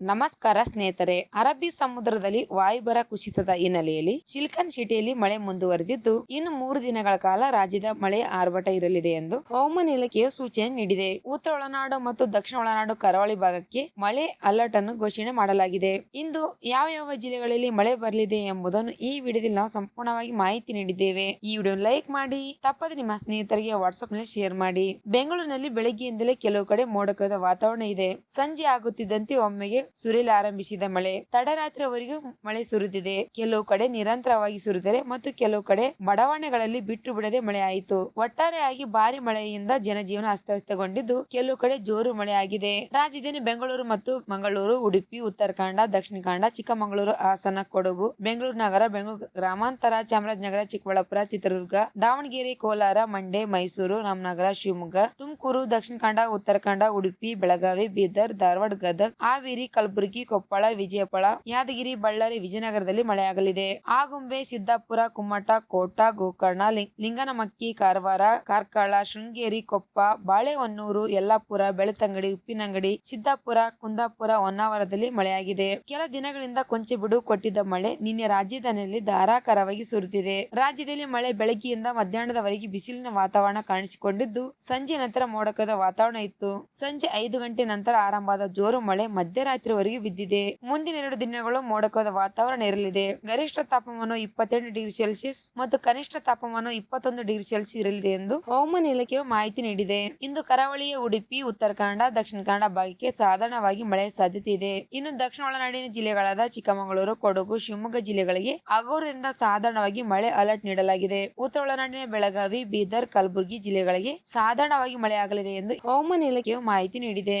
ನಮಸ್ಕಾರ ಸ್ನೇಹಿತರೆ, ಅರಬ್ಬಿ ಸಮುದ್ರದಲ್ಲಿ ವಾಯುಭಾರ ಕುಸಿತದ ಹಿನ್ನೆಲೆಯಲ್ಲಿ ಸಿಲ್ಕನ್ ಸಿಟಿಯಲ್ಲಿ ಮಳೆ ಮುಂದುವರೆದಿದ್ದು, ಇನ್ನು ಮೂರು ದಿನಗಳ ಕಾಲ ರಾಜ್ಯದ ಮಳೆ ಆರ್ಭಟ ಇರಲಿದೆ ಎಂದು ಹವಾಮಾನ ಇಲಾಖೆಯು ಸೂಚನೆ ನೀಡಿದೆ. ಉತ್ತರ ಒಳನಾಡು ಮತ್ತು ದಕ್ಷಿಣ ಒಳನಾಡು ಕರಾವಳಿ ಭಾಗಕ್ಕೆ ಮಳೆ ಅಲರ್ಟ್ ಅನ್ನು ಘೋಷಣೆ ಮಾಡಲಾಗಿದೆ. ಇಂದು ಯಾವ ಯಾವ ಜಿಲ್ಲೆಗಳಲ್ಲಿ ಮಳೆ ಬರಲಿದೆ ಎಂಬುದನ್ನು ಈ ವಿಡಿಯೋದಲ್ಲಿ ನಾವು ಸಂಪೂರ್ಣವಾಗಿ ಮಾಹಿತಿ ನೀಡಿದ್ದೇವೆ. ಈ ವಿಡಿಯೋ ಲೈಕ್ ಮಾಡಿ, ತಪ್ಪದೆ ನಿಮ್ಮ ಸ್ನೇಹಿತರಿಗೆ ವಾಟ್ಸ್ಆಪ್ನಲ್ಲಿ ಶೇರ್ ಮಾಡಿ. ಬೆಂಗಳೂರಿನಲ್ಲಿ ಬೆಳಗ್ಗೆಯಿಂದಲೇ ಕೆಲವು ಕಡೆ ಮೋಡಕದ ವಾತಾವರಣ ಇದೆ. ಸಂಜೆ ಆಗುತ್ತಿದ್ದಂತೆ ಒಮ್ಮೆಗೆ ಸುರಿಯಲು ಆರಂಭಿಸಿದ ಮಳೆ. ತಡರಾತ್ರಿವರೆಗೂ ಮಳೆ ಸುರಿದಿದೆ. ಕೆಲವು ಕಡೆ ನಿರಂತರವಾಗಿ ಸುರಿದರೆ ಮತ್ತು ಕೆಲವು ಕಡೆ ಬಡಾವಣೆಗಳಲ್ಲಿ ಬಿಟ್ಟು ಬಿಡದೆ ಮಳೆ ಆಯಿತು. ಒಟ್ಟಾರೆಯಾಗಿ ಭಾರಿ ಮಳೆಯಿಂದ ಜನಜೀವನ ಅಸ್ತವ್ಯಸ್ತಗೊಂಡಿದ್ದು ಕೆಲವು ಕಡೆ ಜೋರು ಮಳೆ ಆಗಿದೆ. ರಾಜಧಾನಿ ಬೆಂಗಳೂರು ಮತ್ತು ಮಂಗಳೂರು, ಉಡುಪಿ ಉತ್ತರ ಕನ್ನಡ ದಕ್ಷಿಣ ಕನ್ನಡ, ಚಿಕ್ಕಮಗಳೂರು, ಹಾಸನ, ಕೊಡಗು, ಬೆಂಗಳೂರು ನಗರ, ಬೆಂಗಳೂರು ಗ್ರಾಮಾಂತರ, ಚಾಮರಾಜನಗರ, ಚಿಕ್ಕಬಳ್ಳಾಪುರ, ಚಿತ್ರದುರ್ಗ, ದಾವಣಗೆರೆ, ಕೋಲಾರ, ಮಂಡ್ಯ, ಮೈಸೂರು, ರಾಮನಗರ, ಶಿವಮೊಗ್ಗ, ತುಮಕೂರು, ದಕ್ಷಿಣ ಕನ್ನಡ ಉತ್ತರ ಉಡುಪಿ, ಬೆಳಗಾವಿ, ಬೀದರ್, ಧಾರವಾಡ, ಗದಗ, ಹಾವೇರಿ ಕಲಬುರಗಿ, ಕೊಪ್ಪಳ, ವಿಜಯಪುರ, ಯಾದಗಿರಿ, ಬಳ್ಳಾರಿ, ವಿಜಯನಗರದಲ್ಲಿ ಮಳೆಯಾಗಲಿದೆ. ಆಗುಂಬೆ ಸಿದ್ದಾಪುರ, ಕುಮ್ಮಟ, ಕೋಟ, ಗೋಕರ್ಣ, ಲಿಂಗ- ಲಿಂಗನಮಕ್ಕಿ, ಕಾರವಾರ, ಕಾರ್ಕಳ, ಶೃಂಗೇರಿ, ಕೊಪ್ಪ, ಬಾಳೆಹೊನ್ನೂರು, ಯಲ್ಲಾಪುರ, ಬೆಳ್ತಂಗಡಿ, ಉಪ್ಪಿನಂಗಡಿ, ಸಿದ್ದಾಪುರ, ಕುಂದಾಪುರ, ಹೊನ್ನಾವರದಲ್ಲಿ ಮಳೆಯಾಗಿದೆ. ಕೆಲ ದಿನಗಳಿಂದ ಕೊಂಚ ಬಿಡು ಕೊಟ್ಟಿದ್ದ ಮಳೆ ನಿನ್ನೆ ರಾಜಧಾನಿಯಲ್ಲಿ ಧಾರಾಕಾರವಾಗಿ ಸುರಿದಿದೆ. ರಾಜ್ಯದಲ್ಲಿ ಮಳೆ ಬೆಳಗ್ಗೆಯಿಂದ ಮಧ್ಯಾಹ್ನದವರೆಗೆ ಬಿಸಿಲಿನ ವಾತಾವರಣ ಕಾಣಿಸಿಕೊಂಡಿದ್ದು, ಸಂಜೆ ನಂತರ ಮೋಡಕದ ವಾತಾವರಣ ಇತ್ತು. ಸಂಜೆ ಐದು ಗಂಟೆ ನಂತರ ಆರಂಭವಾದ ಜೋರು ಮಳೆ ಮಧ್ಯರಾತ್ರಿವರೆಗೆ ಬಿದ್ದಿದೆ. ಮುಂದಿನ ಎರಡು ದಿನಗಳು ಮೋಡಕದ ವಾತಾವರಣ ಇರಲಿದೆ. ಗರಿಷ್ಠ ತಾಪಮಾನ ಇಪ್ಪತ್ತೆಂಟು ಡಿಗ್ರಿ ಸೆಲ್ಸಿಯಸ್ ಮತ್ತು ಕನಿಷ್ಠ ತಾಪಮಾನ ಇಪ್ಪತ್ತೊಂದು ಡಿಗ್ರಿ ಸೆಲ್ಸಿಯಸ್ ಇರಲಿದೆ ಎಂದು ಹವಾಮಾನ ಇಲಾಖೆಯು ಮಾಹಿತಿ ನೀಡಿದೆ. ಇಂದು ಕರಾವಳಿಯ ಉಡುಪಿ, ಉತ್ತರ ಕನ್ನಡ, ದಕ್ಷಿಣ ಕನ್ನಡ ಭಾಗಕ್ಕೆ ಸಾಧಾರಣವಾಗಿ ಮಳೆ ಸಾಧ್ಯತೆ ಇದೆ. ಇನ್ನು ದಕ್ಷಿಣ ಒಳನಾಡಿನ ಜಿಲ್ಲೆಗಳಾದ ಚಿಕ್ಕಮಗಳೂರು, ಕೊಡಗು, ಶಿವಮೊಗ್ಗ ಜಿಲ್ಲೆಗಳಿಗೆ ಹಗುರದಿಂದ ಸಾಧಾರಣವಾಗಿ ಮಳೆ ಅಲರ್ಟ್ ನೀಡಲಾಗಿದೆ. ಉತ್ತರ ಒಳನಾಡಿನ ಬೆಳಗಾವಿ, ಬೀದರ್, ಕಲಬುರಗಿ ಜಿಲ್ಲೆಗಳಿಗೆ ಸಾಧಾರಣವಾಗಿ ಮಳೆಯಾಗಲಿದೆ ಎಂದು ಹವಾಮಾನ ಇಲಾಖೆಯು ಮಾಹಿತಿ ನೀಡಿದೆ.